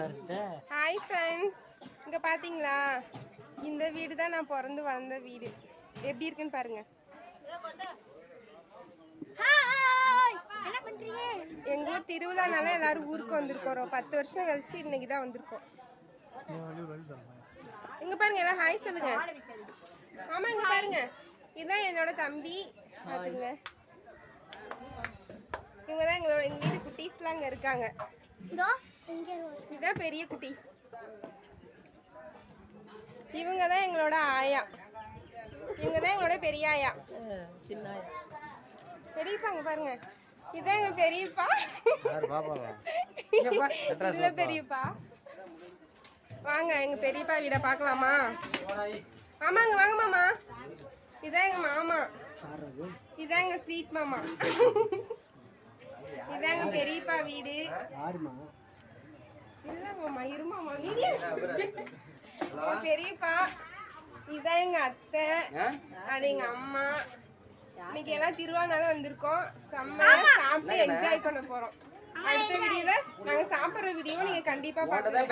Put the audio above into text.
Hi friends இங்க பாத்தீங்களா? இந்த வீடு தான் நான் பிறந்து வளர்ந்த வீடு. எப்படி இருக்குன்னு பாருங்க. என்ன பண்றீங்க? எங்க ஊர் திருவிழானால எல்லாரும் ஊருக்கு வந்திருக்கோம். பத்து வருஷம் கழிச்சு இன்னைக்கு தான் வந்திருக்கோம். இங்க பாருங்க எல்லாம் ஹாய் சொல்லுங்க. ஆமா இங்க பாருங்க. இதுதான் என்னோட தம்பி. பாத்துங்க. இவங்க தான் எங்களோட எங்க வீட்டு குட்டீஸ்லாம் அங்க இருக்காங்க. இதுதான் பெரிய குட்டீஸ். இவங்க தான் எங்களோட ஆயா. இவங்க தான் எங்களோட பெரிய ஆயா. பெரியப்பாங்க பாருங்க. இதான் எங்க பெரியப்பா. இதுல பெரியப்பா. வாங்க எங்க பெரியப்பா வீட பார்க்கலாமா ஆமாங்க வாங்க மாமா. இதான் எங்க மாமா. இதான் எங்க ஸ்வீட் மாமா. இதான் எங்க பெரியப்பா வீடு. இருமாமா எங்க பெரியப்பா இதான் எங்க அத்தை. அது எங்க அம்மா. இன்னைக்கு எல்லாம் திருவானால வந்திருக்கோம். செம்மையா சாப்பிட்டு என்ஜாய் பண்ண போறோம். அடுத்த வீடியோல நாங்க சாப்பிடுற வீடியோ நீங்க கண்டிப்பா பாத்துக்கலாம்